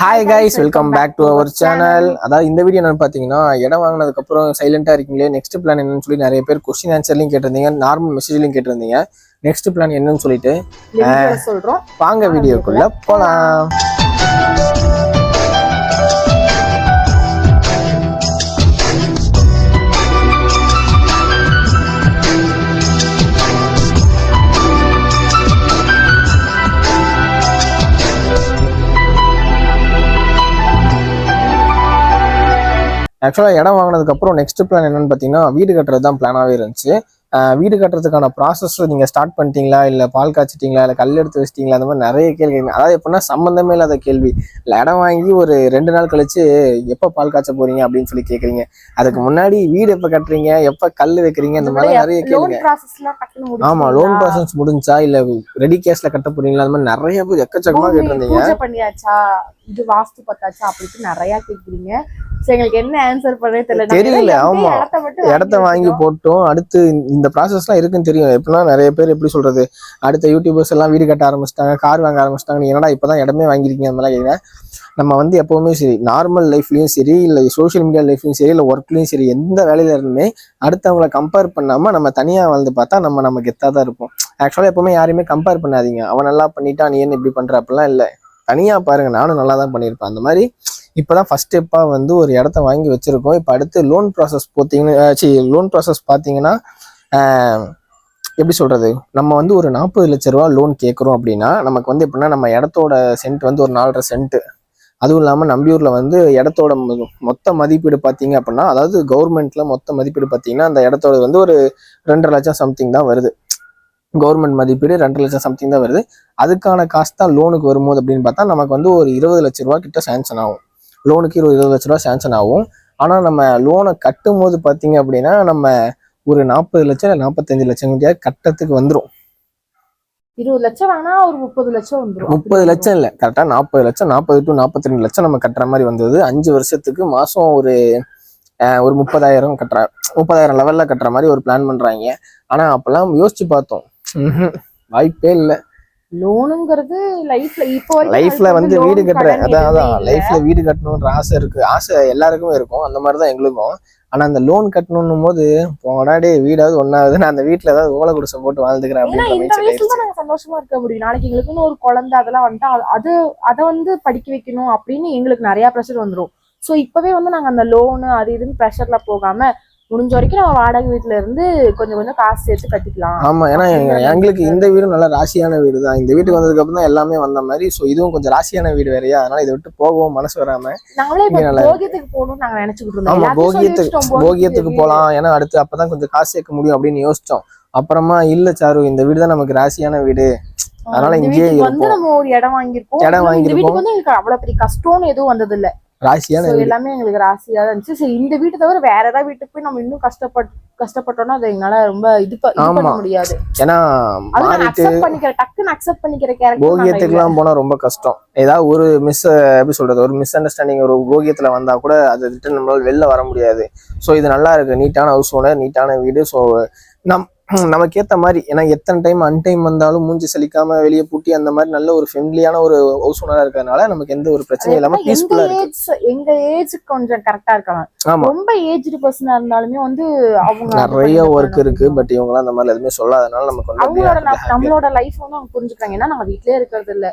Hi guys welcome back to our channel அதாவது இந்த video என்னன்னு பார்த்தீங்கன்னா இடம் வாங்கினதுக்கு அப்புறம் சைலண்டா இருக்கீங்களே நெக்ஸ்ட் பிளான் என்னன்னு சொல்லி நிறைய பேர் கொஸ்டின் ஆன்சர்லையும் கேட்டிருந்தீங்க நார்மல் மெசேஜ்லையும் கேட்டிருந்தீங்க. நெக்ஸ்ட் பிளான் என்னன்னு சொல்லிட்டு சொல்றோம். வாங்க வீடியோக்குள்ள போலாம். ஆக்சுவலாக இடம் வாங்கினதுக்கு அப்புறம் நெக்ஸ்ட் பிளான் என்னன்னு பார்த்தீங்கன்னா வீடு கட்டுறது தான் பிளானாகவே இருந்துச்சு. வீடு கட்டுறதுக்கான ப்ராசஸ் நீங்கள் ஸ்டார்ட் பண்ணிட்டீங்களா? இல்லை பால் காய்ச்சிட்டீங்களா? இல்லை கல் எடுத்து வச்சிட்டீங்களா? அந்த மாதிரி நிறைய கேள்வி. அதாவது எப்படின்னா சம்மந்தமே இல்லாத கேள்வி. இல்லை இடம் வாங்கி ஒரு ரெண்டு நாள் கழிச்சு எப்போ பால் காய்ச்ச போறீங்க அப்படின்னு சொல்லி கேட்குறீங்க அதுக்கு முன்னாடி வீடு எப்போ கட்டுறீங்க? எப்போ கல் வைக்கிறீங்க? இந்த மாதிரி நிறைய லோன் கேளுங்க ப்ராசஸ்லாம் டக்குனு ஆமா லோன் ப்ராசஸ் முடிஞ்சா இல்ல ரெடி கேஷ்ல கட்ட போறீங்களா? அந்த மாதிரி நிறைய பேர் எக்கச்சக்கமா கேட்டிருந்தீங்க. பண்ணியாச்சா? இது வாஸ்து பார்த்தாச்சா? அப்படின்ட்டு நிறைய கேக்குறீங்க. சோ எங்களுக்கு என்ன ஆன்சர் பண்ணே தெரியல. தெரியல, ஆமா. இடத்த வாங்கி போட்டோம். அடுத்து இந்த ப்ராசஸ்லாம் இருக்குன்னு தெரியும். எப்படின்னா நிறைய பேர் எப்படி சொல்றது? அடுத்த யூடியூபர்ஸ் எல்லாம் வீடு கட்ட ஆரம்பிச்சிட்டாங்க கார் வாங்க ஆரம்பிச்சிட்டாங்க நீ என்னடா இப்பதான் இடமே வாங்கிருக்கீங்க அந்த மாதிரி நம்ம வந்து எப்பவுமே சரி நார்மல் லைஃப்லயும் சரி இல்ல சோஷியல் மீடியா லைஃப்லயும் சரி இல்ல ஒர்க்லயும் சரி எந்த வேலையில இருந்துமே அடுத்தவங்களை கம்பேர் பண்ணாம நம்ம தனியா வாழ்ந்து பார்த்தா நம்ம நம்ம கெத்தா தான் இருப்போம். ஆக்சுவலா எப்பவுமே யாரையுமே கம்பேர் பண்ணாதீங்க. அவன் நல்லா பண்ணிட்டான் நீ என்ன இப்படி பண்ற? அப்படிலாம் இல்ல. தனியா பாருங்க நானும் நல்லா தான் பண்ணியிருப்பேன். அந்த மாதிரி இப்போதான் ஃபஸ்ட் ஸ்டெப்பாக வந்து ஒரு இடத்த வாங்கி வச்சுருக்கோம். இப்போ அடுத்து லோன் ப்ராசஸ் பார்த்தீங்கன்னா சரி லோன் ப்ராசஸ் பார்த்தீங்கன்னா எப்படி சொல்கிறது நம்ம வந்து ஒரு நாற்பது லட்ச ரூபா லோன் கேட்குறோம் அப்படின்னா நமக்கு வந்து எப்படின்னா நம்ம இடத்தோட சென்ட் வந்து ஒரு நாலரை சென்ட்டு அதுவும் இல்லாமல் நம்பியூரில் வந்து இடத்தோட மொத்த மதிப்பீடு பார்த்தீங்க அப்படின்னா அதாவது கவர்மெண்ட்டில் மொத்த மதிப்பீடு பார்த்தீங்கன்னா அந்த இடத்தோட வந்து ஒரு ரெண்டரை லட்சம் சம்திங் தான் வருது. கவர்மெண்ட் மதிப்பீடு ரெண்டு லட்சம் சம்திங் தான் வருது. அதுக்கான காசு தான் லோனுக்கு வரும்போது அப்படின்னு பார்த்தா நமக்கு வந்து ஒரு இருபது லட்ச ரூபா கிட்ட சேங்ஷன் ஆகும். லோனுக்கு இருபது இருபது லட்ச ரூபா சேங்ஷன் ஆகும். ஆனால் நம்ம லோனை கட்டும் போது பார்த்தீங்க அப்படின்னா நம்ம ஒரு நாற்பது லட்சம் இல்லை நாற்பத்தஞ்சு லட்சம் கிட்ட கட்டத்துக்கு வந்துடும் இருபது லட்சம் வாங்கினா ஒரு முப்பது லட்சம் வந்துரும். முப்பது லட்சம் இல்லை கரெக்டாக நாற்பது லட்சம் நாற்பது டு நாற்பத்தி ரெண்டு லட்சம் நம்ம கட்டுற மாதிரி வந்தது. அஞ்சு வருஷத்துக்கு மாதம் ஒரு ஒரு முப்பதாயிரம் கட்டுற முப்பதாயிரம் லெவலில் கட்டுற மாதிரி ஒரு பிளான் பண்ணுறாங்க ஆனால் அப்போல்லாம் யோசிச்சு பார்த்தோம். வாய்ப்பே இல்லை. லோனுங்கிறது லைஃப்ல இப்போ லைஃப்ல வந்து வீடு கட்டுற கடன் அதான் அதான். லைஃப்ல வீடு கட்டணுன்ற ஆசை இருக்கு. ஆசை எல்லாருக்குமே இருக்கும். அந்த மாதிரி தான் எங்களுக்கும். ஆனா அந்த லோன் கட்டணும் போது போடாடே வீடாவது ஒன்னாவது நான் அந்த வீட்டுல ஏதாவது ஓலை குடிசை போட்டு வாழ்ந்துக்கிறேன் நாங்க சந்தோஷமா இருக்க முடியும். நாளைக்கு எங்களுக்குன்னு ஒரு குழந்தை அதெல்லாம் வந்துட்டா அது- அது வந்து படிக்க வைக்கணும் அப்படின்னு எங்களுக்கு நிறைய ப்ரெஷர் வந்துரும். சோ இப்பவே வந்து நாங்க அந்த லோனு அது இதுன்னு ப்ரெஷர்ல போகாம முடிஞ்ச வரைக்கும் நம்ம வாடகை வீட்டுல இருந்து கொஞ்சம் கொஞ்சம் காசு சேர்த்து கட்டிக்கலாம். ஆமா ஏன்னா எங்க- எங்களுக்கு இந்த வீடும் நல்ல ராசியான வீடு தான் இந்த வீட்டுக்கு வந்ததுக்கு அப்புறம் தான் எல்லாமே வந்த மாதிரி ஸோ இதுவும் கொஞ்சம் ராசியான வீடு வேறையா. அதனால இதை விட்டு போகவும் மனசு வராம நாங்களே. போகியத்துக்கு போகணும்னு நாங்க நினைச்சுக்கிட்டு இருந்தோம். ஆமா போகியத்துக்கு போகியத்துக்கு. போலாம் ஏன்னா அடுத்து அப்பதான் கொஞ்சம் காசு சேர்க்க முடியும் அப்படின்னு யோசிச்சோம். அப்புறமா இல்ல சாரு இந்த வீடு தான் நமக்கு ராசியான வீடு. அதனால இங்கேயே வந்து. நம்ம ஒரு இடம் வாங்கியிருக்கோம். இடம் வாங்கியிருக்கோம். அவ்வளவு பெரிய கஷ்டம்னு எதுவும் வந்தது இல்ல ராசியான எல்லாமே எங்களுக்கு ராசியா தான் இருந்துச்சு. சரி இந்த வீட்டை தவிர வேற ஏதாவது வீட்டுக்கு போய் நம்ம இன்னும் கஷ்டப்பட் கஷ்டப்பட்டோம்னா அது எங்களால ரொம்ப இது பண்ண. முடியாது. ஏன்னா பண்ணிக்கிற டக்குன்னு அக்செப்ட் பண்ணிக்கிற கேரக்டர் போகியத்துக்குலாம் போனா ரொம்ப கஷ்டம். ஏதாவது ஒரு மிஸ் எப்படி சொல்றது ஒரு மிஸ் அண்டர்ஸ்டாண்டிங் ஒரு போகியத்துல வந்தா கூட அதை விட்டு நம்மளால வெளில வர முடியாது. ஸோ இது நல்லா இருக்கு. நீட்டான ஹவுஸ் ஓனர் நீட்டான வீடு. ஸோ நம் நமக்கு ஏத்த மாதிரி ஏன்னா எத்தனை டைம் அன்டைம் வந்தாலும் மூஞ்சி சலிக்காம வெளியே பூட்டி அந்த மாதிரி நல்ல ஒரு ஃப்ரெண்ட்லியான ஒரு ஹவுஸ் ஓனரா இருக்கிறதுனால நமக்கு எந்த ஒரு பிரச்சனையும் இல்லாம பீஸ்ஃபுல்லா இருக்கு. எங்க ஏஜ் கொஞ்சம் கரெக்டா இருக்கலாம். ஆமா. ரொம்ப ஏஜ்டு பர்சனா இருந்தாலுமே வந்து அவங்க நிறைய ஒர்க். இருக்கு பட் இவங்களாம் அந்த மாதிரி எதுவுமே சொல்லாதனால நமக்கு வந்து அவங்களோட நம்மளோட லைஃப் வந்து அவங்க புரிஞ்சுக்கிறாங்க. ஏன்னா நாங்க வீட்லயே இருக்கிறது இல்ல.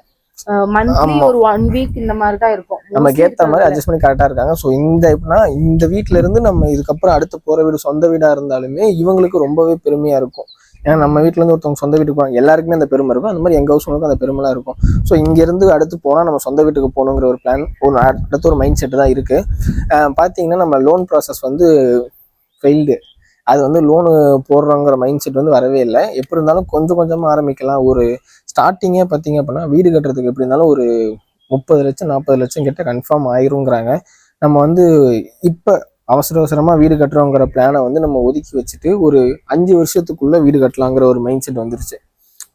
மந்த்லி. ஒரு ஒன் வீக் இந்த மாதிரி தான் இருக்கும் நமக்கு ஏத்த மாதிரி அட்ஜஸ்ட் பண்ணி கரெக்டா இருக்காங்க. ஸோ இந்த எப்படின்னா இந்த வீட்ல இருந்து நம்ம இதுக்கப்புறம் அடுத்து போற வீடு சொந்த வீடா இருந்தாலுமே இவங்களுக்கு ரொம்பவே பெருமையா இருக்கும். ஏன்னா நம்ம வீட்ல இருந்து ஒருத்தவங்க சொந்த வீட்டுக்கு போவாங்க எல்லாருக்குமே அந்த பெருமை இருக்கும். அந்த மாதிரி எங்க ஹவுஸ் அந்த பெருமைலாம் இருக்கும். ஸோ இங்க இருந்து அடுத்து போனா நம்ம சொந்த வீட்டுக்கு போகணுங்கிற ஒரு பிளான் ஒரு அடுத்த ஒரு மைண்ட் செட் தான் இருக்கு. பாத்தீங்கன்னா நம்ம லோன் ப்ராசஸ் வந்து ஃபெயில்டு அது வந்து லோனு போடுறோங்கிற மைண்ட் செட் வந்து வரவே இல்லை. எப்படி இருந்தாலும் கொஞ்சம் கொஞ்சமா ஆரம்பிக்கலாம். ஒரு ஸ்டார்டிங்கே பார்த்தீங்க அப்படின்னா வீடு கட்டுறதுக்கு எப்படி இருந்தாலும் ஒரு முப்பது லட்சம் நாற்பது லட்சம் கிட்ட கன்ஃபார்ம் ஆயிருங்கிறாங்க. நம்ம வந்து இப்போ அவசர அவசரமாக வீடு கட்டுறோங்கிற பிளானை வந்து நம்ம ஒதுக்கி வச்சுட்டு ஒரு அஞ்சு வருஷத்துக்குள்ளே வீடு கட்டலாங்கிற ஒரு மைண்ட் செட் வந்துருச்சு.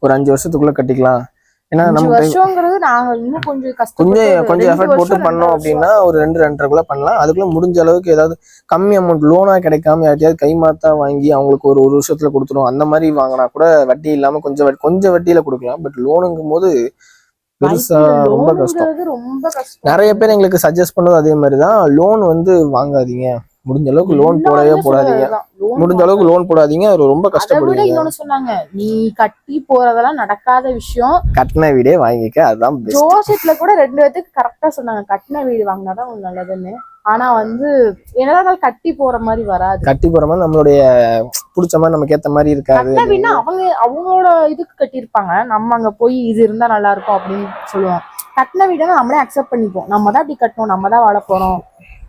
ஒரு அஞ்சு வருஷத்துக்குள்ளே கட்டிக்கலாம். ஏன்னா நம்ம வருஷங்கிறது நாங்க இன்னும் கொஞ்சம் கொஞ்சம் கொஞ்சம் எஃபர்ட் போட்டு பண்ணோம் அப்படின்னா ஒரு ரெண்டு ரெண்டரைக்குள்ள பண்ணலாம். அதுக்குள்ள முடிஞ்ச அளவுக்கு ஏதாவது கம்மி அமௌண்ட் லோனா கிடைக்காம யார்ட்டையாவது கைமாத்தா வாங்கி அவங்களுக்கு ஒரு ஒரு வருஷத்துல கொடுத்துரும். அந்த மாதிரி வாங்கினா கூட வட்டி இல்லாம கொஞ்சம் கொஞ்சம் வட்டியில கொடுக்கலாம். பட் லோனுங்கும் போது பெருசா ரொம்ப கஷ்டம். நிறைய பேர் எங்களுக்கு சஜஸ்ட் பண்ணதும் அதே மாதிரி தான் லோன் வந்து வாங்காதீங்க. முடிஞ்ச அளவுக்கு லோன் போடவே போடாதீங்க. முடிஞ்ச அளவுக்கு லோன் போடாதீங்க. அது ரொம்ப விட கஷ்டப்படுவீங்க. இன்னொன்னு சொன்னாங்க. நீ கட்டி போறதெல்லாம் நடக்காத விஷயம். கட்டின வீடே வாங்கிக்க. அதுதான் ஜோசியத்துல கூட ரெண்டு பேத்துக்கு கரெக்டா சொன்னாங்க. கட்டின வீடு வாங்கினாதான் நல்லதுன்னு. ஆனா வந்து என்னதான் கட்டி போற மாதிரி வராது. கட்டி போற மாதிரி நம்மளுடைய பிடிச்ச மாதிரி நமக்கு ஏத்த மாதிரி இருக்காது. அவங்க அவங்களோட இதுக்கு கட்டியிருப்பாங்க. நம்ம அங்க போய் இது இருந்தா நல்லா இருக்கும் அப்படின்னு சொல்லுவோம். கட்டின வீடுனா நம்மளே அக்செப்ட் பண்ணிப்போம். நம்ம தான் இப்படி கட்டணும். நம்ம தான் வாழ போறோம்.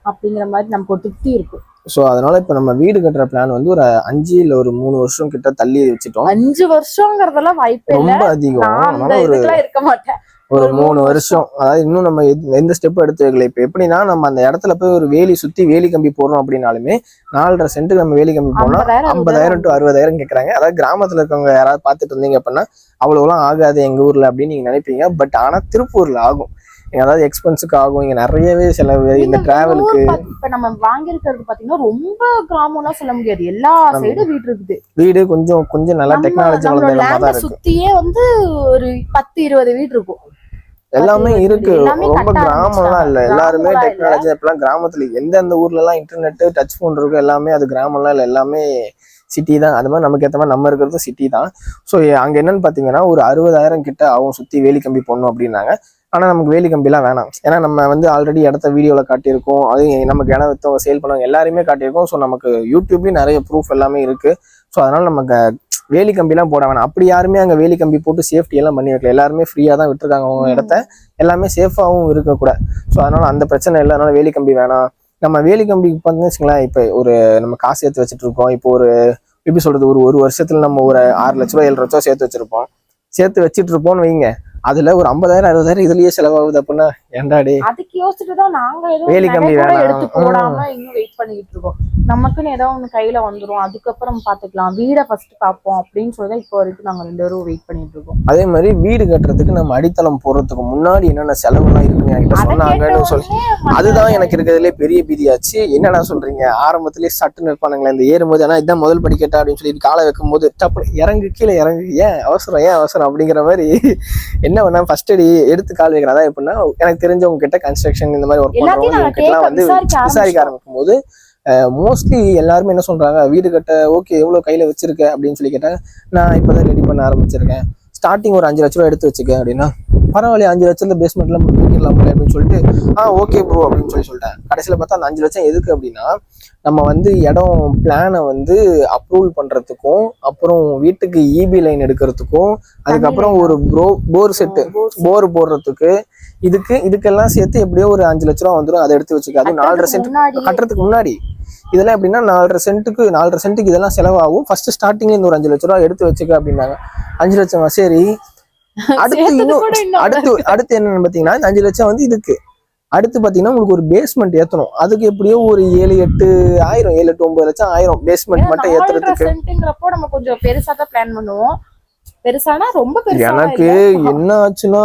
அப்படிங்கிற மாதிரி நமக்கு ஒரு திருப்தி இருக்கும் ஸோ அதனால இப்போ நம்ம வீடு கட்டுற பிளான் வந்து ஒரு அஞ்சு இல்ல ஒரு மூணு வருஷம் கிட்ட தள்ளி வச்சுட்டோம். அஞ்சு வருஷங்கிறதெல்லாம் வாய்ப்பே ரொம்ப அதிகம். அதனால ஒரு இருக்க மாட்டேன். ஒரு மூணு வருஷம். அதாவது இன்னும் நம்ம எந்த ஸ்டெப் எடுத்து வைக்கல. இப்போ எப்படின்னா நம்ம அந்த இடத்துல போய் ஒரு வேலி சுத்தி வேலி கம்பி போடுறோம் அப்படின்னாலுமே நாலரை சென்ட்டுக்கு நம்ம வேலி கம்பி போனா ஐம்பதாயிரம் டு அறுபதாயிரம். கேட்குறாங்க அதாவது கிராமத்துல இருக்கவங்க யாராவது பார்த்துட்டு இருந்தீங்க அப்படின்னா அவ்வளோலாம் ஆகாது எங்க ஊர்ல அப்படின்னு நீங்க நினைப்பீங்க. பட் ஆனா திருப்பூர்ல ஆகும். அதாவது எக்ஸ்பென்ஸுக்கு ஆகும். இங்க நிறையவே செலவு. இந்த டிராவலுக்கு இப்ப நம்ம வாங்கியிருக்கிறது பாத்தீங்கன்னா ரொம்ப கிராமம்லாம் சொல்ல முடியாது. எல்லா சைடும் வீடு இருக்குது. வீடு கொஞ்சம் கொஞ்சம் நல்லா டெக்னாலஜி வளர்ந்த சுத்தியே வந்து ஒரு பத்து இருபது வீடு இருக்கும். எல்லாமே இருக்கு. ரொம்ப கிராமம்லாம் இல்ல. எல்லாருமே. டெக்னாலஜி அப்பெல்லாம் கிராமத்துல எந்தெந்த ஊர்ல எல்லாம் இன்டர்நெட் டச் ஃபோன் இருக்கு எல்லாமே அது கிராமம்லாம் இல்ல. எல்லாமே சிட்டி தான். அது மாதிரி நமக்கு ஏற்ற மாதிரி நம்ம இருக்கிறதும் சிட்டி தான். ஸோ அங்க என்னன்னு பாத்தீங்கன்னா ஒரு அறுபதாயிரம் கிட்ட அவங்க சுத்தி வேலி கம்பி போடணும் அப்படின்னாங்க. ஆனா நமக்கு வேலி கம்பிலாம் வேணாம். ஏன்னா நம்ம வந்து ஆல்ரெடி இடத்த வீடியோல காட்டியிருக்கோம். அது நமக்கு இடம் வித்தவங்க சேல் பண்ணவங்க எல்லாருமே காட்டியிருக்கோம். ஸோ நமக்கு யூடியூப்லயும் நிறைய ப்ரூஃப் எல்லாமே இருக்கு. ஸோ அதனால நமக்கு வேலி கம்பிலாம் போட வேணாம். அப்படி யாருமே அங்க வேலி கம்பி போட்டு சேஃப்டி எல்லாம் பண்ணி வைக்கல. எல்லாருமே ஃப்ரீயா தான் விட்டுருக்காங்க அவங்க இடத்த. எல்லாமே சேஃபாகவும் இருக்கக்கூட ஸோ அதனால அந்த பிரச்சனை இல்லை. அதனால வேலி கம்பி வேணாம். நம்ம வேலி கம்பி பார்த்தீங்கன்னு வச்சுங்களேன் இப்போ ஒரு நம்ம காசு சேர்த்து வச்சுட்டு இருக்கோம். இப்போ ஒரு எப்படி சொல்றது? ஒரு ஒரு வருஷத்துல நம்ம ஒரு ஆறு லட்ச ரூபா ஏழு லட்ச ரூபா சேர்த்து வச்சிருப்போம். சேர்த்து வச்சுட்டு இருப்போம்னு வைங்க. அதுல ஒரு ஐம்பதாயிரம் அறுபதாயிரம் இதுலயே செலவாகுது அப்படின்னா ஏண்டாடி யோசிச்சுட்டு தான் நாங்க வேணாம். எடுத்து போடாம இன்னும் வெயிட் பண்ணிக்கிட்டு இருக்கோம். நமக்குன்னு ஏதோ ஒண்ணு கையில வந்துரும். அதுக்கப்புறம் பாத்துக்கலாம். வீடை ஃபர்ஸ்ட் பார்ப்போம் அப்படின்னு சொல்லி தான் இப்போ வரைக்கும் நாங்க ரெண்டு பேரும் வெயிட் பண்ணிட்டு இருக்கோம். அதே மாதிரி வீடு கட்டுறதுக்கு நம்ம அடித்தளம் போடுறதுக்கு முன்னாடி என்னென்ன செலவுலாம் இருக்குன்னு என்கிட்ட சொன்னாங்கன்னு சொல்லி அதுதான் எனக்கு இருக்கிறதுலே பெரிய பீதியாச்சு. என்னடா சொல்றீங்க? ஆரம்பத்திலேயே சட்டுன்னு இருப்பானுங்களே இந்த ஏறும்போது ஆனா இதான் முதல் படிக்கட்டா அப்படின்னு சொல்லி காலை வைக்கும் போது டப்பு இறங்கு கீழே இறங்கு. ஏன் அவசரம் ஏன் அவசரம்? அப்படிங்கிற மாதிரி என்ன பண்ணா ஃபர்ஸ்ட் அடி எடுத்து கால் வைக்கிறேன். அதான் எப்படின்னா எனக்கு தெரிஞ்சவங்க கிட்ட கன்ஸ்ட்ரக்ஷன் இந்த மாதிரி ஒர்க் பண்றவங்க வந்து விசாரிக்க ஆரம்பிக்கும் போது மோஸ்ட்லி எல்லாருமே என்ன சொல்றாங்க வீடு கட்ட ஓகே எவ்வளவு கையில வச்சிருக்க? அப்படின்னு சொல்லி கேட்டா நான் இப்பதான் ரெடி பண்ண ஆரம்பிச்சிருக்கேன். ஸ்டார்டிங் ஒரு அஞ்சு லட்ச ரூபா எடுத்து வச்சுக்க அப்படின்னா பரவாயில்ல அஞ்சு லட்சத்துல பேஸ்மெண்ட்ல முடிக்கலாம் அப்படின்னு சொல்லிட்டு ஆ ஓகே ப்ரோ அப்படின்னு சொல்லி சொல்லிட்டேன். கடைசியில பார்த்தா அந்த அஞ்சு லட்சம் எதுக்கு அப்படின்னா நம்ம வந்து இடம் பிளானை வந்து அப்ரூவல் பண்றதுக்கும் அப்புறம் வீட்டுக்கு இபி லைன் எடுக்கிறதுக்கும் அதுக்கப்புறம் ஒரு ப்ரோ போர் செட்டு போர் போடுறதுக்கு இதுக்கு இதுக்கெல்லாம் சேர்த்து எப்படியோ ஒரு அஞ்சு லட்ச ரூபா வந்துடும் அதை எடுத்து வச்சுக்க. அது நாலரை சென்ட் கட்டுறதுக்கு முன்னாடி. இதெல்லாம் எப்படின்னா நாலரை சென்ட்டுக்கு நாலரை சென்ட்டுக்கு இதெல்லாம் செலவாகும். ஃபர்ஸ்ட் ஸ்டார்டிங்ல இந்த ஒரு அஞ்சு லட்ச ரூபா எடுத்து வச்சுக்க அப்படின்னாங்க. அஞ்சு லட்சமா சரி அடுத்து அடுத்து அடுத்து என்னன்னு பாத்தீங்கன்னா இந்த அஞ்சு லட்சம் வந்து இதுக்கு. அடுத்து பாத்தீங்கன்னா உங்களுக்கு ஒரு பேஸ்மெண்ட் ஏத்தணும். அதுக்கு எப்படியோ ஒரு ஏழு எட்டு ஆயிரம் ஏழு எட்டு ஒன்பது லட்சம் ஆயிரம் பேஸ்மெண்ட் மட்டும் ஏத்துறதுக்கு. நம்ம கொஞ்சம் பெருசா தான் பிளான் பண்ணுவோம். பெருசானா ரொம்ப எனக்கு என்ன ஆச்சுன்னா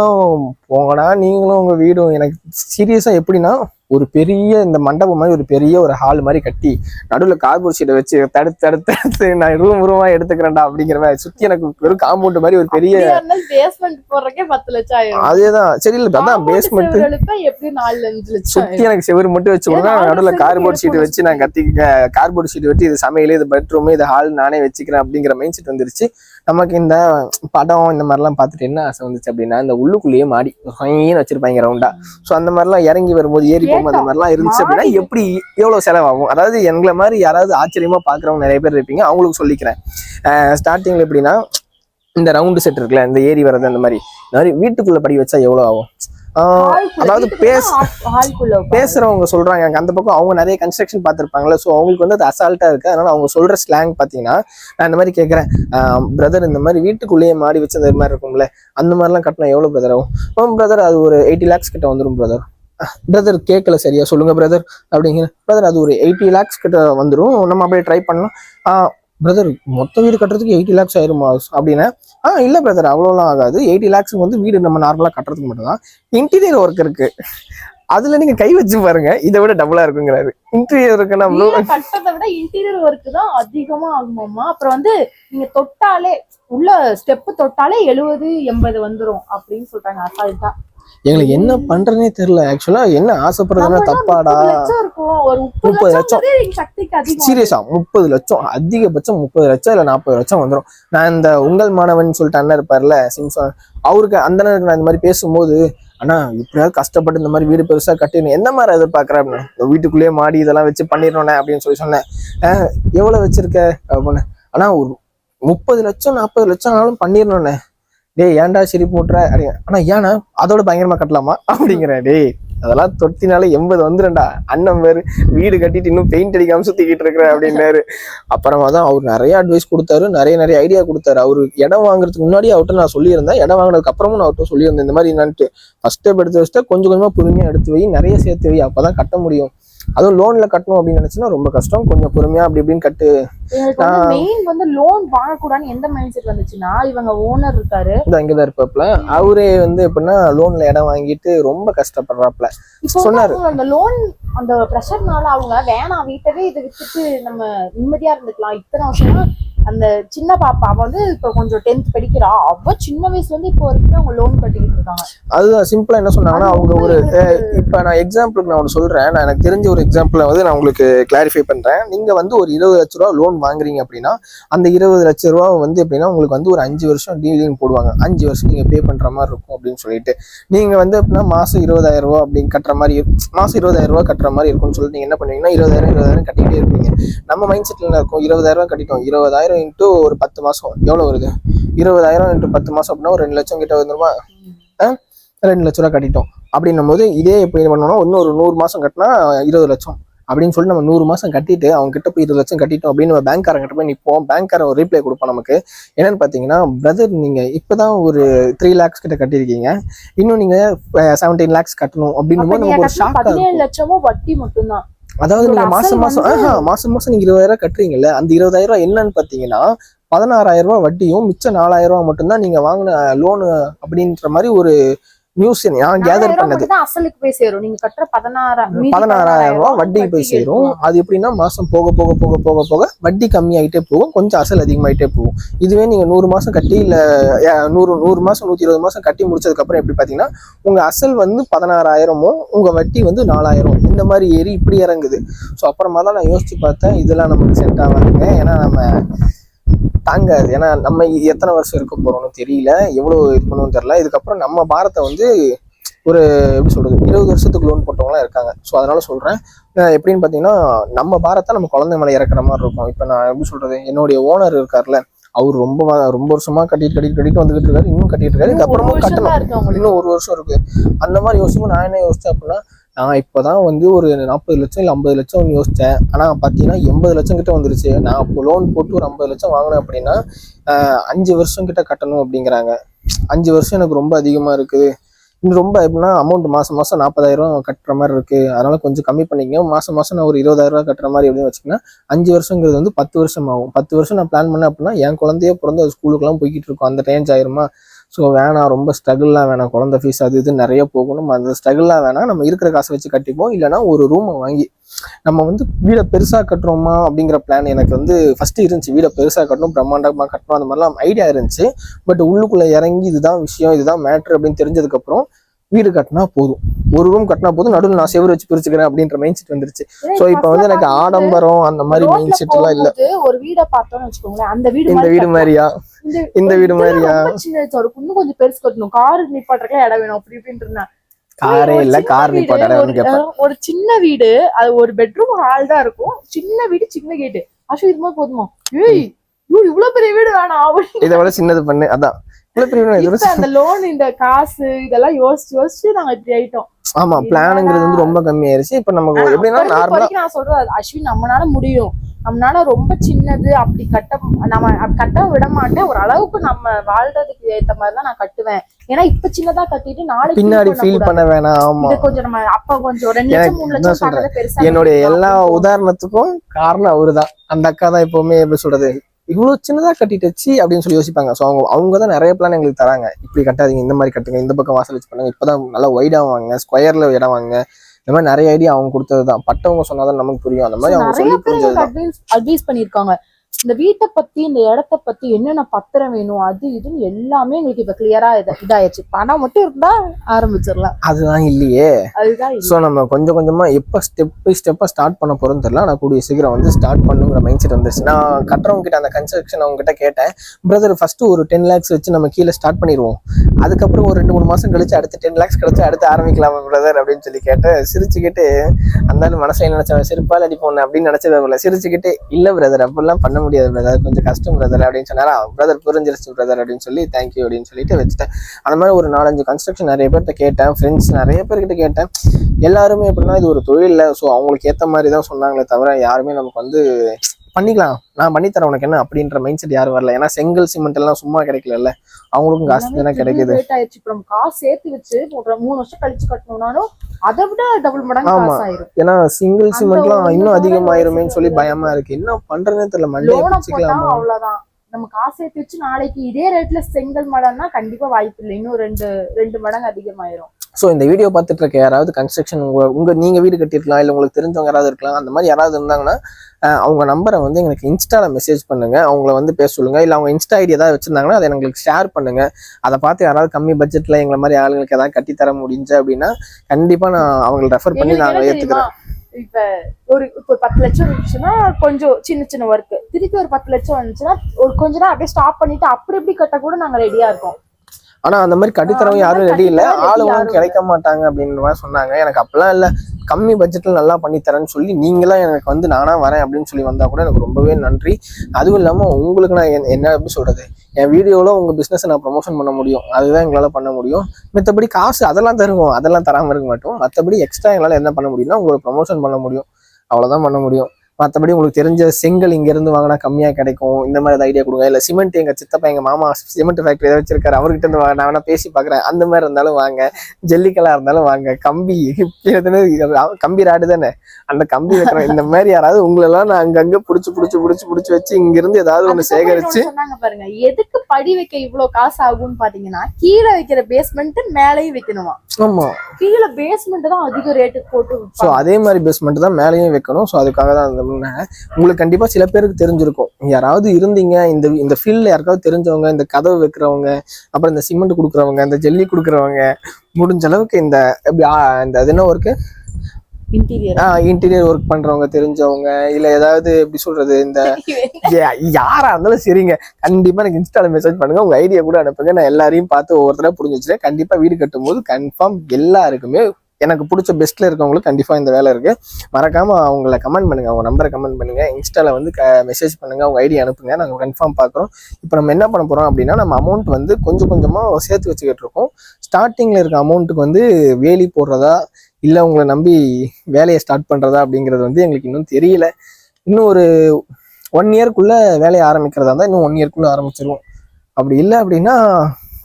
போங்கடா நீங்களும் உங்க வீடும் எனக்கு சீரியஸா எப்படின்னா ஒரு பெரிய இந்த மண்டபம் மாதிரி ஒரு பெரிய ஒரு ஹால் மாதிரி கட்டி நடுவுல கார்போர்ட் ஷீட்டை வச்சு தடுத்து தடுத்து தடுத்து நான் ரூம் ரூமா எடுத்துக்கிறேன்டா அப்படிங்கிற மாதிரி சுத்தி எனக்கு வெறும் காம்பவுண்ட் மாதிரி ஒரு பெரிய பேஸ்மெண்ட் போடுறதுக்கே பத்து லட்சம் ஆயிரும். அதேதான். சரி இல்ல அதான் பேஸ்மெண்ட் செவரெழுப்ப எப்படியும் நாலு அஞ்சு லட்சம் சுத்தி ஆயிரும். எனக்கு செவரு மட்டும் வச்சு கொடுங்க. நடுவுல கார்போர்ட் ஷீட் சென்ட் வச்சு நான் கத்தி கார்போர்ட் ஷீட் வச்சு இது சமையல் இது பெட்ரூம் இது ஹால் நானே வச்சுக்கிறேன் அப்படிங்கிற மைண்ட் செட் வந்துருச்சு. நமக்கு இந்த படம் இந்த மாதிரிலாம் பார்த்துட்டு என்ன ஆசை வந்துச்சு அப்படின்னா இந்த உள்ளுக்குள்ளேயே மாடி. ஹொய்ன்னு வச்சிருப்பாங்க ரவுண்டா ஸோ அந்த மாதிரிலாம் இறங்கி வரும்போது ஏறி போகும்போது அந்த மாதிரிலாம் இருந்துச்சு அப்படின்னா எப்படி எவ்வளவு செலவாகும்? அதாவது எங்களை மாதிரி யாராவது ஆச்சரியமா பாக்குறவங்க நிறைய பேர் இருப்பீங்க. அவங்களுக்கு சொல்லிக்கிறேன். ஸ்டார்டிங்ல எப்படின்னா இந்த ரவுண்டு செட் இருக்குல்ல இந்த ஏரி வர்றது அந்த மாதிரி. இந்த மாதிரி வீட்டுக்குள்ள படி வச்சா எவ்வளவு ஆகும்? அதாவது பேச. பேசுறவங்க சொல்றாங்க. எனக்கு அந்த பக்கம் அவங்க நிறைய கன்ஸ்ட்ரக்ஷன் பார்த்துருப்பாங்களே ஸோ அவங்களுக்கு வந்து அது அசால்ட்டா இருக்கு. அதனால அவங்க சொல்ற ஸ்லாங் பாத்தீங்கன்னா நான் இந்த மாதிரி கேட்கறேன் பிரதர் இந்த மாதிரி வீட்டுக்குள்ளேயே மாடி வச்சு அந்த மாதிரி இருக்கும்ல. அந்த மாதிரிலாம் கட்டினா எவ்வளவு பிரதர் ஆகும்? பிரதர் அது ஒரு எயிட்டி லேக்ஸ் கிட்ட வந்துடும் பிரதர் பிரதர் கேட்கல சரியா? சொல்லுங்க பிரதர் அப்படிங்கிற பிரதர் அது ஒரு எயிட்டி லேக்ஸ் கிட்ட வந்துடும் நம்ம அப்படியே ட்ரை பண்ணலாம். பிரதர் மொத்த வீடு கட்டுறதுக்கு எயிட்டி லேக்ஸ் ஆயிருமா? அப்படின்னா ஆ இல்ல பிரதர் அவ்வளோலாம் ஆகாது. எயிட்டி லேக்ஸ் வந்து வீடு நம்ம நார்மலா கட்டுறதுக்கு மட்டும்தான். இன்டீரியர் ஒர்க் இருக்கு. அதுல நீங்க கை வச்சு பாருங்க இதை விட டபுளா இருக்குங்கிறாரு. இன்டீரியர் இருக்குன்னா bro, வீட கட்டத்தை விட இன்டீரியர் ஒர்க் தான் அதிகமா ஆகுமாமா அப்புறம் வந்து நீங்க தொட்டாலே உள்ள ஸ்டெப் தொட்டாலே எழுபது எண்பது வந்துரும் அப்படின்னு சொல்றாங்க அசால்ட்டா எங்களுக்கு என்ன பண்றதுனே தெரியல. ஆக்சுவலா என்ன ஆசைப்படுறதுன்னா தப்பாடா? முப்பது லட்சம் சீரியஸா முப்பது லட்சம் அதிகபட்சம் முப்பது லட்சம் இல்ல நாற்பது லட்சம் வந்துடும் நான் இந்த உங்கள் மாணவன் சொல்லிட்டு அண்ணன் இருப்பார்ல சிம்சன் அவருக்கு அந்த அண்ணனுக்கு நான் இந்த மாதிரி பேசும்போது அண்ணா இப்படியாவது கஷ்டப்பட்டு இந்த மாதிரி வீடு பெருசா கட்டிடணும். என்ன மாதிரி எதிர்பார்க்கறேன் அப்படின்னு. வீட்டுக்குள்ளேயே மாடி இதெல்லாம் வச்சு பண்ணிடணும்ண்ணே அப்படின்னு சொல்லி சொன்னேன். "ஆஹ், எவ்வளவு வச்சிருக்க? அப்படின்னு. ஆனா ஒரு முப்பது லட்சம் நாற்பது லட்சம் ஆனாலும் பண்ணிடணும்ண்ணே டேய் ஏன்டா சிரிப்பு மூட்டுற அப்படிங்க. ஆனா ஏன்னா அதோட பயங்கரமா கட்டலாமா? அப்படிங்கிறேன் டேய் அதெல்லாம் தொட்டினால எண்பது வந்துரும்டா. அண்ணன் பேரு வீடு கட்டிட்டு இன்னும் பெயிண்ட் அடிக்காம சுத்திக்கிட்டு இருக்கிறேன் அப்படின்னாரு. அப்புறமா தான் அவர் நிறைய அட்வைஸ் கொடுத்தாரு நிறைய நிறைய ஐடியா கொடுத்தாரு. அவரு இடம் வாங்குறதுக்கு முன்னாடி அவர்கிட்ட நான் சொல்லியிருந்தேன். இடம் வாங்கினதுக்கு அப்புறமும் நான் அவர்கிட்ட சொல்லியிருந்தேன். இந்த மாதிரி என்னன்ட்டு. ஃபர்ஸ்ட் ஸ்டெப் எடுத்து வச்சுட்டு கொஞ்சம் கொஞ்சமா பொறுமையா எடுத்து வை நிறைய சேர்த்து வை. அப்பதான் கட்ட முடியும். அதுவும் லோன்ல கட்டணும் அப்படின்னு நினைச்சுன்னா ரொம்ப கஷ்டம். கொஞ்சம் பொறுமையா அப்படி இப்படின்னு கட்டு. மெயின் வந்து லோன் வாங்கக்கூடாதுன்னு எந்த மைண்ட் செட் வந்துச்சுன்னா இவங்க ஓனர் இருக்காரு. இங்கதான் இருப்பாப்ல அவரே வந்து எப்படின்னா லோன்ல இடம் வாங்கிட்டு ரொம்ப கஷ்டப்படுறாப்ல சொன்னாரு. அந்த லோன் அந்த ப்ரெஷர்னால அவங்க வேணாம் வீட்டவே இதை விட்டுட்டு நம்ம நிம்மதியா இருந்துக்கலாம். இத்தனை வருஷமா அந்த சின்ன பாப்பா வந்து இப்ப கொஞ்சம் டென்த் படிக்கிறா. அவ சின்ன வயசுல இருந்து இப்போ வரைக்கும் அவங்க லோன் கட்டிக்கிட்டு இருக்காங்க. அதுதான் சிம்பிளா என்ன சொன்னாங்கன்னா அவங்க ஒரு இப்ப நான் எக்ஸாம்பிளுக்கு நான் ஒன்று சொல்றேன். நான் எனக்கு தெரிஞ்ச ஒரு எக்ஸாம்பிள வந்து நான் உங்களுக்கு கிளாரிஃபை பண்றேன். நீங்க வந்து ஒரு இருபது லட்ச ரூபா லோன் வாங்குறீங்க அப்படின்னா அந்த இருபது லட்ச ரூபா வந்து எப்படின்னா உங்களுக்கு வந்து ஒரு அஞ்சு வருஷம் டீலிங் போடுவாங்க. அஞ்சு வருஷம் நீங்க பே பண்ற மாதிரி இருக்கும் அப்படின்னு சொல்லிட்டு. நீங்க வந்து எப்படின்னா மாசம் இருபதாயிரம் ரூபா அப்படின்னு கட்டுற மாதிரி. மாசம் இருபதாயிரம் ரூபா கட்டுற மாதிரி இருக்கும்னு சொல்லிட்டு நீங்க என்ன பண்ணுவீங்கன்னா இருபதாயிரம் இருபதாயிரம் கட்டிக்கிட்டே இருப்பீங்க. நம்ம மைண்ட் செட்ல இருக்கும்? இருபதாயிரம் ரூபா கட்டிட்டோம். இருபதாயிரம் இன்ட்டு ஒரு பத்து மாசம். எவ்வளவு வருது? இருபதாயிரம் இன்ட்டு பத்து மாசம் அப்படின்னா ஒரு ரெண்டு லட்சம் கிட்ட வந்துருமா? ரெண்டு லட்ச ரூபா கட்டிட்டோம். அப்படின்னும் போது இதே இப்போ என்ன பண்ணோம்னா இன்னும் ஒரு நூறு மாசம் கட்டினா இருபது லட்சம். அப்படின்னு சொல்லி நம்ம நூறு மாசம் கட்டிட்டு அவங்க கிட்ட போய் இருபது லட்சம் கட்டிட்டோம் அப்படின்னு நம்ம பேங்க்காரங்க கிட்ட போய் நிற்போம் பேங்க்காரன் ஒரு ரீப்ளை கொடுப்பான் நமக்கு. என்னன்னு பார்த்தீங்கன்னா பிரதர் நீங்க இப்பதான் ஒரு த்ரீ லேக்ஸ் கிட்ட கட்டியிருக்கீங்க. இன்னும் நீங்க செவன்டீன் லேக்ஸ் கட்டணும். அப்படின்னும் அப்ப போது நீங்க நமக்கு ஒரு பதினேழு லட்சமும் வட்டி மட்டும்தான். அதாவது நீங்க மாசம் மாசம் ஆஹா, மாசம் மாசம் நீங்க இருபதாயிரம் கட்டுறீங்கல்ல அந்த இருபதாயிரம் ரூபாய் என்னன்னு பாத்தீங்கன்னா பதினாறாயிரம் ரூபாய் வட்டியும் மிச்சம் நாலாயிரம் ரூபாய் மட்டும்தான் நீங்க வாங்கின லோனு அப்படின்ற மாதிரி ஒரு நியூஸ் நான் கேதர் பண்ணது. அசலுக்கு போய் சேரும். நீங்க கட்டுற பதினாறாயிரம் பதினாறாயிரம் ரூபாய் வட்டிக்கு போய் சேரும். அது எப்படின்னா மாசம் போக போக போக போக போக வட்டி கம்மியாயிட்டே போகும். கொஞ்சம் அசல் அதிகமாயிட்டே போகும். இதுவே நீங்க நூறு மாசம் கட்டி இல்ல நூறு நூறு மாசம் நூத்தி இருபது மாசம் கட்டி முடிச்சதுக்கு அப்புறம் எப்படி பாத்தீங்கன்னா உங்க அசல் வந்து பதினாறாயிரமும் உங்க வட்டி வந்து நாலாயிரம் இந்த மாதிரி ஏறி இப்படி இறங்குது. ஸோ அப்புறமா தான் நான் யோசிச்சு பார்த்தேன் இதெல்லாம் நமக்கு செட் ஆகாதுங்க. ஏன்னா நம்ம தாங்காது. ஏன்னா நம்ம எத்தனை வருஷம் இருக்க போறோம்னு தெரியல. எவ்வளவு இருக்கணும்னு தெரியல. இதுக்கப்புறம் நம்ம பாரத்தை வந்து ஒரு எப்படி சொல்றது இருபது வருஷத்துக்கு லோன் போட்டவங்களாம் இருக்காங்க. ஸோ அதனால சொல்றேன். அஹ் எப்படின்னு பார்த்தீங்கன்னா நம்ம பாரத்தை நம்ம குழந்தை மேலே இறக்குற மாதிரி இருக்கும். இப்போ நான் எப்படி சொல்றது என்னுடைய ஓனர் இருக்கார்ல அவர் ரொம்ப ரொம்ப வருஷமா கட்டிட்டு கட்டிட்டு கட்டிட்டு வந்துகிட்டு இருக்காரு. இன்னும் கட்டிட்டு இருக்காரு. வருஷம் கட்டணும். இன்னும் ஒரு வருஷம் இருக்கு. அந்த மாதிரி யோசிக்கும். நான் என்ன யோசிச்சேன் அப்படின்னா நான் இப்போ தான் வந்து ஒரு நாற்பது லட்சம் இல்லை ஐம்பது லட்சம் யோசித்தேன் ஆனால் பார்த்தீங்கன்னா எண்பது லட்சம் கிட்ட வந்துருச்சு. நான் இப்போ லோன் போட்டு ஒரு ஐம்பது லட்சம் வாங்கினேன் அப்படின்னா அஞ்சு வருஷம் கிட்ட கட்டணும் அப்படிங்கிறாங்க. அஞ்சு வருஷம் எனக்கு ரொம்ப அதிகமாக இருக்குது. இன்னும் ரொம்ப எப்படின்னா அமௌண்ட் மாதம் மாதம் நாற்பதாயிரம் கட்டுற மாதிரி இருக்குது அதனால் கொஞ்சம் கம்மி பண்ணிக்கங்க. மாதம் மாதம் நான் ஒரு இருபதாயிரம் கட்டுற மாதிரி எப்படின்னு வச்சுக்கோங்கன்னா அஞ்சு வருஷங்கிறது வந்து பத்து வருஷம் ஆகும் பத்து வருஷம் நான் பிளான் பண்ணேன் அப்படின்னா என் குழந்தையே பிறந்து அது ஸ்கூலுக்குலாம் போய்கிட்டு இருக்கும். அந்த ரேஞ்ச் ஆயிருமா? ஸோ வேணாம் ரொம்ப ஸ்ட்ரகிள்லாம் வேணாம். குழந்தை ஃபீஸ் அது இது நிறைய போகணும். அந்த ஸ்ட்ரகிள்லாம் வேணாம். நம்ம இருக்கிற காசை வச்சு கட்டிப்போம். இல்லைன்னா ஒரு ரூமை வாங்கி நம்ம வந்து வீடை பெருசாக கட்டுறோமா அப்படிங்கிற பிளான் எனக்கு வந்து ஃபஸ்ட்டு இருந்துச்சு. வீடை பெருசாக கட்டணும் பிரம்மாண்டமாக கட்டணும் அந்த மாதிரிலாம் ஐடியா இருந்துச்சு. பட் உள்ளுக்குள்ளே இறங்கி இதுதான் விஷயம் இதுதான் மேட்ரு அப்படின்னு தெரிஞ்சதுக்கப்புறம் வீடு கட்டினா போதும். ஒரு ரூம் கட்டினா போதும். நடுவில் நான் செவரு வச்சு பிரிச்சுக்கிறேன் அப்படின்ற மைண்ட் செட் வந்துருச்சு ஸோ இப்ப வந்து எனக்கு ஆடம்பரம் அந்த மாதிரி மைண்ட் செட் எல்லாம் இல்லை. ஒரு வீட பார்த்தோம்னு வச்சுக்கோங்களேன் அந்த வீடு இந்த வீடு. மாதிரியா? இந்த வீடு மாதிரியா? ஒரு இன்னும் கொஞ்சம் பெருசு கட்டணும். கார் நிப்பாட்டுறதுக்கு இடம் வேணும் அப்படி இப்படின்னு இருந்தேன். காரே இல்ல சின்ன கார் நிப்பாட்ட ஒரு- சின்ன வீடு அது ஒரு பெட்ரூம் ஹால் தான் இருக்கும். சின்ன வீடு சின்ன கேட்டு அசு இது மாதிரி போதுமா? ஏய் இவ்வளவு பெரிய வீடு வேணாம் இதை விட சின்னது பண்ணு. அதான். அந்த லோன் இந்த காசு இதெல்லாம் யோசிச்சு யோசிச்சு நாங்க இப்படி ஆயிட்டோம். ஆமா பிளானுங்கிறது வந்து ரொம்ப கம்மியாயிருச்சு. இப்ப நமக்கு எப்படின்னா நார்மலா நான் சொல்றேன் அஸ்வின் நம்மளால முடியும். நம்மளால ரொம்ப சின்னது அப்படி கட்ட நம்ம கட்ட விட மாட்டேன். ஒரு அளவுக்கு நம்ம வாழ்றதுக்கு ஏத்த மாதிரி தான் நான் கட்டுவேன். ஏன்னா இப்ப சின்னதா கட்டிட்டு நாளைக்கு பின்னாடி ஃபீல். பண்ண வேணாம் ஆமா. கொஞ்சம் நம்ம அப்ப கொஞ்சம் ரெண்டு லட்சம் மூணு லட்சம் சொல்றேன். என்னுடைய எல்லா. உதாரணத்துக்கும் காரணம் அவருதான். அந்த அக்கா தான் எப்பவுமே எப்படி சொல்றது? இவ்வளவு சின்னதா கட்டிட்டுச்சு அப்படின்னு சொல்லி யோசிப்பாங்க. ஸோ அவங்க அவங்க தான் நிறைய பிளான் எங்களுக்கு தராங்க. இப்படி கட்டாதீங்க இந்த மாதிரி கட்டுங்க இந்த பக்கம் வாசல் வச்சு பண்ணுங்க இப்பதான் நல்லா ஒய்டா வாங்க ஸ்கொயர்ல இடம் வாங்க இந்த மாதிரி நிறைய ஐடியா அவங்க கொடுத்தது தான் பட்டவங்க சொன்னாதான் நமக்கு புரியும். அந்த மாதிரி அவங்க சொல்லி பேர் புரிஞ்சது அட்வைஸ் அட்வைஸ் பண்ணிருக்காங்க இந்த வீட்டை பத்தி இந்த இடத்த பத்தி என்னென்ன பத்திரம் வேணும் அது இதுன்னு எல்லாமே எங்களுக்கு இப்ப கிளியரா இதாயிருச்சு. பணம் மட்டும் இருந்தா ஆரம்பிச்சிடலாம். அதுதான் இல்லையே. அதுதான். ஸோ நம்ம கொஞ்சம் கொஞ்சமா எப்போ ஸ்டெப் பை ஸ்டெப்பாக ஸ்டார்ட் பண்ண போறோம்னு தெரியல. நான் கூடிய சீக்கிரம் வந்து ஸ்டார்ட் பண்ணுங்கிற மைண்ட் செட் வந்துச்சு நான் கட்டுறவங்க கிட்ட அந்த கன்ஸ்ட்ரக்ஷன் அவங்க கிட்ட கேட்டேன். பிரதர் ஃபர்ஸ்ட் ஒரு டென் லேக்ஸ் வச்சு நம்ம கீழே ஸ்டார்ட் பண்ணிடுவோம். அதுக்கப்புறம் ஒரு ரெண்டு மூணு மாசம் கழிச்சு அடுத்து டென் லேக்ஸ் கழிச்சு அடுத்து ஆரம்பிக்கலாம் பிரதர் அப்படின்னு சொல்லி கேட்டேன் சிரிச்சுக்கிட்டு அந்த மனசுல நினைச்சவன் செருப்பால் அடிப்போம் அப்படின்னு நினைச்சது சிரிச்சுக்கிட்டு இல்ல பிரதர் அப்படிலாம் பண்ண முடியாது பிரதர் கொஞ்சம் கஷ்டம் பிரதர் அப்படின்னு சொன்னாரா. பிரதர் புரிஞ்சிருச்சு பிரதர் அப்படின்னு சொல்லி தேங்க்யூ அப்படின்னு சொல்லிட்டு வச்சுட்டேன். அந்த மாதிரி ஒரு நாலஞ்சு கன்ஸ்ட்ரக்ஷன் நிறைய பேர்கிட்ட கேட்டேன். ஃப்ரெண்ட்ஸ் நிறைய பேர்கிட்ட கேட்டேன். எல்லாருமே எப்படின்னா இது ஒரு தொழில் ஸோ அவங்களுக்கு ஏற்ற மாதிரி தான் சொன்னாங்களே தவிர யாருமே நமக்கு வந்து பண்ணிக்கலாம். நான் பண்ணித்தரேன் உனக்கு என்ன அப்படின்ற மைண்ட் செட் யாரும் வரல. ஏன்னா செங்கல் சிமெண்ட் எல்லாம் சும்மா கிடைக்கல அவங்களுக்கும் காசு தானே எல்லாமே கிடைக்குது. காசு சேர்த்து வச்சு மூணு வருஷம் கழிச்சு கட்டணும்னாலும் அதை விட டபுள் மடங்கு ஆமா. ஏன்னா சிங்கிள் சிமெண்ட்லாம் ஒரு இன்னும் அதிகமாயிருமேன்னு சொல்லி. பயமா இருக்கு. என்ன பண்றதுன்னு தெரியல. மண்டே பிடிச்சிக்கலாமா? அவ்வளவுதான். நம்ம காசு சேர்த்து வச்சு நாளைக்கு இதே ரேட்ல செங்கல் மடம்னா கண்டிப்பா வாய்ப்பு இல்லை. இன்னும் ரெண்டு ரெண்டு மடங்கு அதிகமாயிரும். ஸோ இந்த வீடியோ பார்த்துட்டு இருக்க யாராவது கன்ஸ்ட்ரக்ஷன் உங்க உங்க நீங்க வீடு கட்டிருக்கலாம் இல்லை உங்களுக்கு தெரிஞ்சவங்க யாராவது இருக்கலாம் அந்த மாதிரி யாராவது இருந்தாங்கன்னா அவங்க நம்பரை வந்து எங்களுக்கு இன்ஸ்டால மெசேஜ் பண்ணுங்க. அவங்கள வந்து பேச சொல்லுங்க. இல்லை அவங்க இன்ஸ்டா ஐடி ஏதாவது வச்சிருந்தாங்கன்னா அதை எங்களுக்கு ஷேர் பண்ணுங்க. அதை பார்த்து யாராவது கம்மி பட்ஜெட்ல எங்களை மாதிரி ஆளுங்களுக்கு ஏதாவது கட்டித்தர முடிஞ்சு அப்படின்னா கண்டிப்பா நான் அவங்களை ரெஃபர் பண்ணி நாங்கள் ஏத்துக்கிறேன். இப்ப ஒரு இப்ப பத்து லட்சம் இருந்துச்சுன்னா கொஞ்சம் சின்ன சின்ன ஒர்க் திருப்பி ஒரு பத்து லட்சம் வந்துச்சுன்னா ஒரு கொஞ்ச நேரம் அப்படியே ஸ்டாப் பண்ணிட்டு அப்படி இப்படி கட்ட கூட நாங்க ரெடியா இருக்கோம். ஆனா அந்த மாதிரி கட்டித்தரவங்க யாரும் ரெடி இல்ல. ஆளுங்களும் கிடைக்க மாட்டாங்க அப்படின்ற மாதிரி சொன்னாங்க. எனக்கு அப்பெல்லாம் இல்ல. கம்மி பட்ஜெட்ல நல்லா பண்ணி தரேன்னு சொல்லி நீங்களாம் எனக்கு வந்து நானா வரேன் அப்படின்னு சொல்லி வந்தா கூட எனக்கு ரொம்பவே நன்றி. அதுவும் இல்லாம உங்களுக்கு நான் என்ன- எப்படி சொல்றது? என் வீடியோல உங்க பிசினஸ் நான் ப்ரமோஷன் பண்ண முடியும். அதுதான் எங்களால பண்ண முடியும். மத்தபடி காசு அதெல்லாம் தருவோம். அதெல்லாம் தராம இருக்க மாட்டோம். மத்தபடி எக்ஸ்ட்ரா எங்களால என்ன பண்ண முடியும்னா உங்களை ப்ரமோஷன் பண்ண முடியும். அவ்வளவுதான் பண்ண முடியும். மற்றபடி உங்களுக்கு தெரிஞ்ச செங்கல் இங்க இருந்து வாங்கினா கம்மியா கிடைக்கும். இந்த மாதிரி ஐடியா கொடுங்க. இல்ல சிமெண்ட் எங்க சித்தப்பா எங்க மாமா சிமெண்ட் ஃபேக்டரி ஏதாவது வச்சிருக்காரு. அவர்கிட்ட இருந்து நான் வேணா பேசி பாக்குறேன். அந்த மாதிரி இருந்தாலும் வாங்க. ஜல்லிக்கலா இருந்தாலும் வாங்க. கம்பி என்னது, கம்பி ராடு தானே? அந்த கம்பி வைக்கிறோம் இந்த மாதிரி யாராவது உங்களெல்லாம் நான் அங்கங்க புடிச்சு புடிச்சு புடிச்சு புடிச்சு வச்சு இங்க இருந்து ஏதாவது அதுக்கப்புறம் சேகரிச்சு பாருங்க. எதுக்கு படி வைக்க இவ்வளவு காசு ஆகும்னு பாத்தீங்கன்னா கீழே வைக்கிற பேஸ்மெண்ட் மேலேயும் வைக்கணுமா ஆமா. கீழே பேஸ்மெண்ட் தான் அதிக ரேட்டு போட்டு. அதே மாதிரி பேஸ்மெண்ட் தான் மேலேயும் வைக்கணும். ஸோ அதுக்காக தான் அந்த முன்ன- உங்களுக்கு கண்டிப்பா சில பேருக்கு தெரிஞ்சிருக்கும். யாராவது இருந்தீங்க இந்த இந்த ஃபீல்ட்ல யாருக்காவது தெரிஞ்சவங்க இந்த கதவு வைக்கிறவங்க அப்புறம் இந்த சிமெண்ட் கொடுக்குறவங்க இந்த ஜல்லி கொடுக்குறவங்க முடிஞ்ச அளவுக்கு இந்த இந்த அது என்ன ஒர்க்கு இன்டீரியர் இன்டீரியர் ஒர்க் பண்றவங்க தெரிஞ்சவங்க இல்ல ஏதாவது எப்படி சொல்றது இந்த யாரா இருந்தாலும் சரிங்க. கண்டிப்பா எனக்கு இன்ஸ்டால மெசேஜ் பண்ணுங்க. உங்க ஐடியா கூட அனுப்புங்க. நான் எல்லாரையும் பார்த்து ஒவ்வொருத்தரா புரிஞ்சு வச்சுட்டேன் கண்டிப்பா வீடு கட்டும்போது கன்ஃபார்ம் எல்லாருக்குமே எனக்கு பிடிச்ச பெஸ்ட்ல இருக்கவங்களுக்கு கண்டிப்பா இந்த வேலை இருக்கு. மறக்காம அவங்கள கமெண்ட் பண்ணுங்க. அவங்க நம்பரை கமெண்ட் பண்ணுங்க. இன்ஸ்டால வந்து மெசேஜ் பண்ணுங்க. அவங்க ஐடி அனுப்புங்க. நாங்கள் கன்ஃபார்ம் பார்க்குறோம் இப்போ நம்ம என்ன பண்ண போறோம் அப்படின்னா நம்ம அமௌண்ட் வந்து கொஞ்சம் கொஞ்சமா சேர்த்து வச்சுக்கிட்டு இருக்கோம். ஸ்டார்டிங்ல இருக்க அமௌண்ட்டுக்கு வந்து வேலி போடுறதா இல்லை உங்களை நம்பி வேலையை ஸ்டார்ட் பண்றதா அப்படிங்கிறது வந்து எங்களுக்கு இன்னும் தெரியல. இன்னும் ஒரு ஒன் இயர்க்குள்ள வேலையை ஆரம்பிக்கிறதா இருந்தால் இன்னும் ஒன் இயர்க்குள்ள ஆரம்பிச்சிருவோம். அப்படி இல்லை அப்படின்னா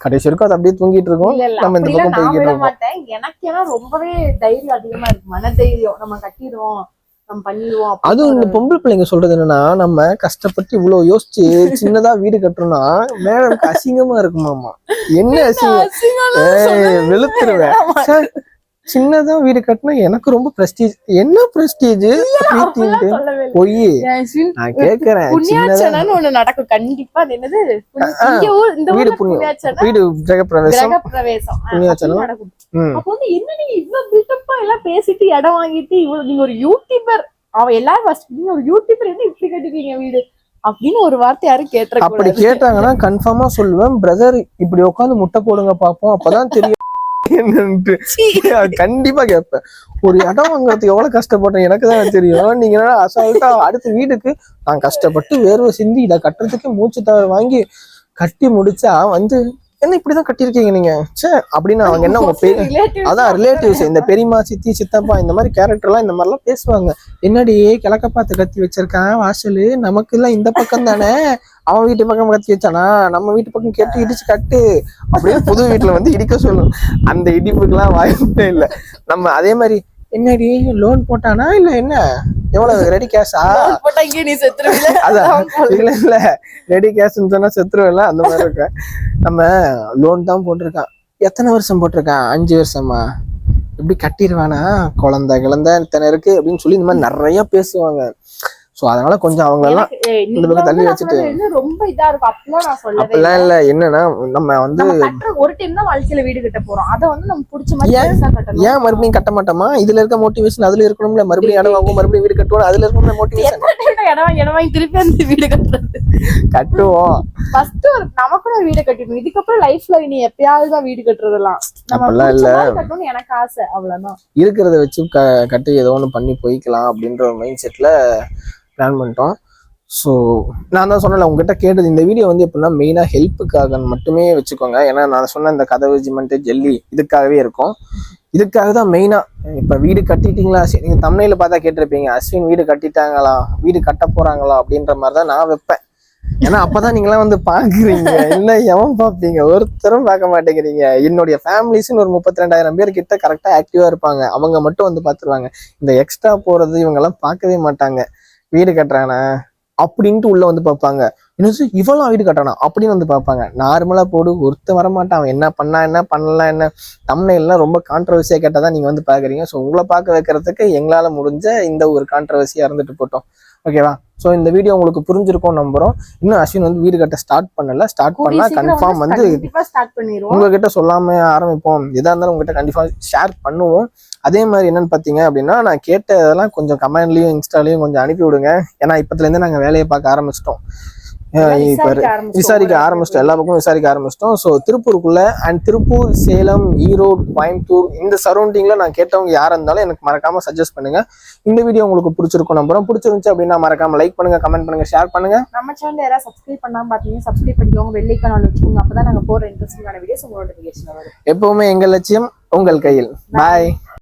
கடைசி வரைக்கும் அது அப்படியே தூங்கிட்டு இருக்கோம். நம்ம இந்த பக்கம் போய்கிட்டு இருக்கோம் எனக்கு ஏன்னா ரொம்பவே தைரியம் அதிகமா இருக்கு. மன தைரியம் நம்ம கட்டிடுவோம் அதுவும் இந்த பொம்பளை பிள்ளைங்க சொல்றது என்னன்னா நம்ம கஷ்டப்பட்டு இவ்வளவு யோசிச்சு சின்னதா வீடு கட்டுறோம்னா மேடம்க்கு அசிங்கமா இருக்குமாமா? என்ன அசிங்கம் வெளுத்துருவேன். சின்னதா வீடு கட்டினா எனக்கு ரொம்ப பிரஸ்டீஜ் என்ன பிரஸ்டீஜ். பொய். நான் கேக்குறேன் ஒண்ணு நடக்கும். கண்டிப்பா என்னது? வீடு புண்ணியம். வீடு கிரகப்பிரவேசம். புண்ணியாச்சனம். அப்போ வந்து என்ன நீங்க இவ்வளவு பில்டப்பா எல்லாம் பேசிட்டு இடம் வாங்கிட்டு இவ்வளவு நீங்க ஒரு யூடியூபர் அவன் எல்லாரும் நீங்க ஒரு யூடியூபர் என்ன இப்படி கட்டிருக்கீங்க வீடு? அப்படின்னு ஒரு வார்த்தை யாரும் கேட்டுற அப்படி கேட்டாங்கன்னா கன்ஃபார்மா சொல்லுவேன். பிரதர் இப்படி உட்காந்து முட்டை போடுங்க பாப்போம். அப்பதான் தெரியும். என்னன்ட்டு. கண்டிப்பா கேட்பேன். ஒரு இடம் வாங்குறதுக்கு எவ்வளவு கஷ்டப்பட்டேன் எனக்கு தான் தெரியும். நீங்க என்னடா அசால்ட்டா அடுத்த வீட்டுக்கு நான் கஷ்டப்பட்டு வேர்வை சிந்தி இதை கட்டுறதுக்கு மூச்சு தவிர வாங்கி கட்டி முடிச்சா வந்து என்ன இப்படிதான் கட்டியிருக்கீங்க நீங்க? சே அப்படின்னு அவங்க என்ன உங்க பே அதான் ரிலேட்டிவ்ஸ் இந்த பெரியம்மா சித்தி சித்தப்பா இந்த மாதிரி கேரக்டர்லாம் இந்த மாதிரிலாம் பேசுவாங்க. என்னடி கிழக்க பார்த்து கத்தி வச்சிருக்கான் வாசலு? நமக்கு எல்லாம் இந்த பக்கம் தானே? அவன் வீட்டு பக்கம் கத்தி வச்சானா? நம்ம வீட்டு பக்கம் கேட்டு இடிச்சு கட்டு. அப்படின்னு புது வீட்டுல வந்து இடிக்க சொல்லும். அந்த இடிப்புக்கெல்லாம் வாய்ப்பே இல்லை. நம்ம அதே மாதிரி என்னடி லோன் போட்டானா? இல்ல என்ன? எவ்வளவு ரெடி கேஷா நீ செத்துருவீல அதான். இல்ல இல்ல. ரெடி கேஷ்னு சொன்னா செத்துருவேல அந்த மாதிரி இருக்கு. நம்ம லோன் தான் போட்டிருக்கான். எத்தனை வருஷம் போட்டிருக்கான்? அஞ்சு வருஷமா? இப்படி கட்டிடுவானா? குழந்தை கிழந்தை இத்தனை இருக்கு அப்படின்னு சொல்லி இந்த மாதிரி நிறைய பேசுவாங்க. சோ அதனால கொஞ்சம் அவங்க எல்லாம் எனக்கு- ஏய், நீங்க இந்த பக்கம் தள்ளி வச்சுட்டு. ரொம்ப இதா இருக்கும். அப்பெல்லாம் நான் சொல்லவே அப்படிலாம் இல்ல. என்னன்னா நம்ம வந்து ஒரு டைம் தான் வாழ்க்கையில வீடு கட்ட போறோம். அத வந்து நம்ம பிடிச்ச மாதிரி ஏன்? பெருசா கட்டணும். ஏன் மறுபடியும் கட்ட மாட்டோமா? இதுல இருக்க மோட்டிவேஷன் அதுல இருக்கணும்ல. மறுபடியும் இடம் வாங்குவோம் மறுபடியும் வீடு கட்டுவோம் அதுல இருக்கணும்ல மோட்டிவேஷன் இடம் வாங்கி இடம் வாங்கி திருப்பி அந்த வீடு கட்டுறது? கட்டுவோம். ஃபர்ஸ்ட் ஒரு நமக்குன்னு ஒரு வீடு கட்டிடணும். இதுக்கப்புறம் லைஃப்ல இனி எப்பயாவது தான் வீடு கட்டுறதெல்லாம். பிடிச்ச மாதிரி கட்டணும்னு எனக்கு ஆசை. அவ்வளவுதான். இருக்கிறத வச்சு கட்டி ஏதோ ஒன்று பண்ணி போய்க்கலாம் அப்படின்ற ஒரு மைண்ட் செட்டில் பிளான் பண்ணிட்டோம். ஸோ நான் தான் சொன்னல உங்ககிட்ட கேட்டது இந்த வீடியோ வந்து எப்படின்னா மெயினாக ஹெல்ப்புக்காக மட்டுமே வச்சுக்கோங்க. ஏன்னா நான் சொன்ன இந்த கதவு ஜிமெண்ட்டு ஜெல்லி இதுக்காகவே இருக்கும். இதுக்காக தான் மெயினாக இப்போ வீடு கட்டிட்டீங்களா? சரி நீங்கள் தமிழில் பார்த்தா கேட்டிருப்பீங்க அஸ்வின் வீடு கட்டிட்டாங்களா? வீடு கட்ட போகிறாங்களா அப்படின்ற மாதிரி தான் நான் வைப்பேன். ஏன்னா அப்பதான் நீங்களாம் வந்து பாக்குறீங்க இல்ல எவன் பாப்பீங்க ஒருத்தரும் பார்க்க மாட்டேங்கிறீங்க. என்னுடைய ஃபேமிலிஸ்னு ஒரு முப்பத்தி ரெண்டாயிரம் பேர் கிட்ட கரெக்டா ஆக்டிவா இருப்பாங்க. அவங்க மட்டும் வந்து பாத்துருவாங்க இந்த எக்ஸ்ட்ரா போறது இவங்க எல்லாம் பார்க்கவே மாட்டாங்க. வீடு கட்டுறானா? அப்படின்ட்டு உள்ள வந்து பார்ப்பாங்க. இன்னும் இவ்வளோ வீடு கட்டணும் அப்படின்னு வந்து பார்ப்பாங்க. நார்மலாக போடு ஒருத்தன் வரமாட்டான். அவன் என்ன பண்ணா என்ன பண்ணலாம் என்ன? தமிழ்லாம் ரொம்ப கான்ட்ரவர்சியாக கேட்டால் தான் நீங்கள் வந்து பார்க்குறீங்க. ஸோ உங்களை பார்க்க வைக்கிறதுக்கு எங்களால் முடிஞ்ச இந்த ஒரு கான்ட்ரவர்சியாக இருந்துட்டு போட்டோம். ஓகேவா ஸோ இந்த வீடியோ உங்களுக்கு புரிஞ்சிருக்கும் நம்புறோம். இன்னும் அஸ்வின் வந்து வீடு கட்ட ஸ்டார்ட் பண்ணல. ஸ்டார்ட் பண்ணா கன்ஃபார்ம் வந்து உங்ககிட்ட சொல்லாம ஆரம்பிப்போம். எதா இருந்தாலும் உங்ககிட்ட கண்டிப்பா ஷேர் பண்ணுவோம். அதே மாதிரி என்னன்னு பாத்தீங்க அப்படின்னா நான் கேட்டதெல்லாம் கொஞ்சம் கமெண்ட்லயும் இன்ஸ்டாலையும் கொஞ்சம் அனுப்பி விடுங்க. ஏன்னா இப்பத்துல இருந்து நாங்க வேலையை பார்க்க ஆரம்பிச்சிட்டோம். விசாரிக்க ஆரம்பிச்சிட்டோம். எல்லா பக்கமும் விசாரிக்க ஆரம்பிச்சிட்டோம். ஸோ திருப்பூருக்குள்ள அண்ட் திருப்பூர் சேலம் ஈரோடு கோயம்புத்தூர் இந்த சரௌண்டிங்ல நான் கேட்டவங்க யாரா இருந்தாலும் எனக்கு மறக்காம சஜஸ்ட் பண்ணுங்க. இந்த வீடியோ உங்களுக்கு பிடிச்சிருக்கும் நம்புறோம். பிடிச்சிருந்துச்சு அப்படின்னா மறக்காம லைக் பண்ணுங்க கமெண்ட் பண்ணுங்க ஷேர் பண்ணுங்க. நம்ம சேனல் யாராவது சப்ஸ்கிரைப் பண்ணாம பாத்தீங்கன்னா சப்ஸ்கிரைப் பண்ணிக்கோங்க வெள்ளைக்கான வச்சுக்கோங்க. அப்பதான் நாங்க போற இன்ட்ரெஸ்டிங்கான வீடியோஸ் உங்களோட வரும். எப்பவுமே எங்கள் லட்சியம் உங்கள் கையில். பாய்